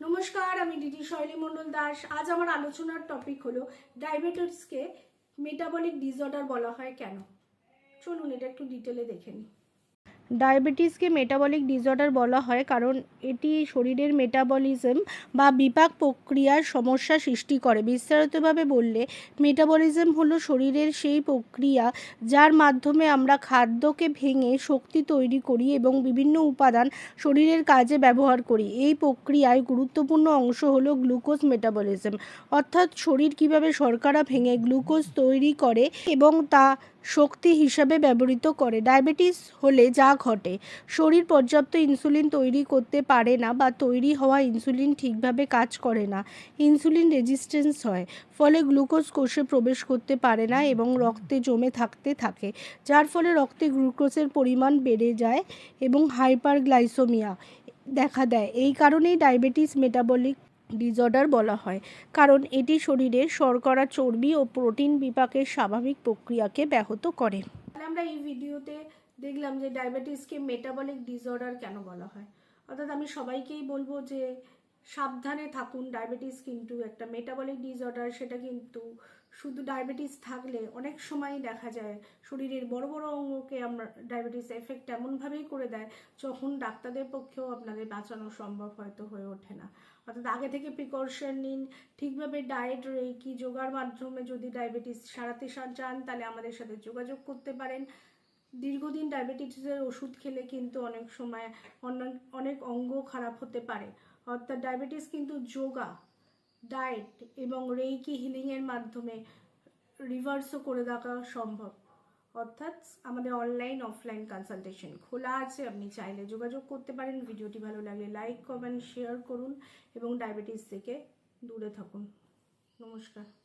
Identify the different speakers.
Speaker 1: নমস্কার, আমি দিদি শৈলী মণ্ডল দাস। আজ আমার আলোচনার টপিক হলো ডায়াবেটিসকে মেটাবলিক ডিসঅর্ডার বলা হয় কেন? চলুন এটা একটু ডিটেলে দেখে নিই। ডায়াবেটিসকে মেটাবলিক ডিসঅর্ডার বলা হয়, কারণ এটি শরীরের মেটাবলিজম বা বিপাক প্রক্রিয়ার সমস্যা সৃষ্টি করে। বিস্তারিতভাবে বললে মেটাবলিজম হলো শরীরের সেই প্রক্রিয়া যার মাধ্যমে আমরা খাদ্যকে ভেঙে শক্তি তৈরি করি এবং বিভিন্ন উপাদান শরীরের কাজে ব্যবহার করি। এই প্রক্রিয়ায় গুরুত্বপূর্ণ অংশ হলো গ্লুকোজ মেটাবলিজম অর্থাৎ শরীর কীভাবে শর্করা ভেঙে গ্লুকোজ তৈরি করে এবং তা শক্তি হিসাবে ব্যবহৃত করে। ডায়াবেটিস হলে যা ঘটে, শরীর পর্যাপ্ত ইনসুলিন তৈরি করতে পারে না বা তৈরি হওয়া ইনসুলিন ঠিকভাবে কাজ করে না। ইনসুলিন রেজিস্ট্যান্স হয়, ফলে গ্লুকোজ কোষে প্রবেশ করতে পারে না এবং রক্তে জমে থাকতে থাকে, যার ফলে রক্তে গ্লুকোজের পরিমাণ বেড়ে যায় এবং হাইপারগ্লাইসোমিয়া দেখা দেয়। এই কারণেই ডায়াবেটিস মেটাবলিক ডিসঅর্ডার বলা হয়। কারণ এটি শরীরের শর্করা, চর্বি ও প্রোটিন বিপাকের স্বাভাবিক প্রক্রিয়াকে ব্যাহত করে। আমরা এই ভিডিওতে দেখলাম যে ডায়াবেটিসকে মেটাবলিক ডিসঅর্ডার কেন বলা হয়? অর্থাৎ আমি সবাইকেই বলব যে সাবধানে থাকুন ডায়াবেটিস কিন্তু একটা মেটাবলিক ডিসঅর্ডার সেটা কিন্তু শুধু ডায়াবেটিস থাকলে অনেক সময় দেখা যায় শরীরের বড় বড় অঙ্গকে আমরা ডায়াবেটিস এফেক্ট এমনভাবেই করে দেয় যখন ডাক্তারদের পক্ষেও আপনাদের বাঁচানো সম্ভব হয়তো হয়ে ওঠে না। অর্থাৎ আগে থেকে প্রিকশন নিন, ঠিকভাবে ডায়েট রেকি যোগার মাধ্যমে যদি ডায়াবেটিস সারাতে সা- চান তাহলে আমাদের সাথে যোগাযোগ করতে পারেন। দীর্ঘদিন ডায়াবেটিসের ওষুধ খেলে কিন্তু অনেক সময় অনেক অঙ্গ খারাপ হতে পারে। অর্থাৎ ডায়াবেটিস কিন্তু যোগা, ডায়েট এবং রেইকি হিলিংয়ের মাধ্যমে রিভার্সও করে দেখা সম্ভব। অর্থাৎ আমাদের অনলাইন অফলাইন কনসালটেশন খোলা আছে। আপনি চাইলে যোগাযোগ করতে পারেন। ভিডিওটি ভালো লাগলে লাইক কমেন্ট শেয়ার করুন এবং ডায়াবেটিস থেকে দূরে থাকুন। নমস্কার।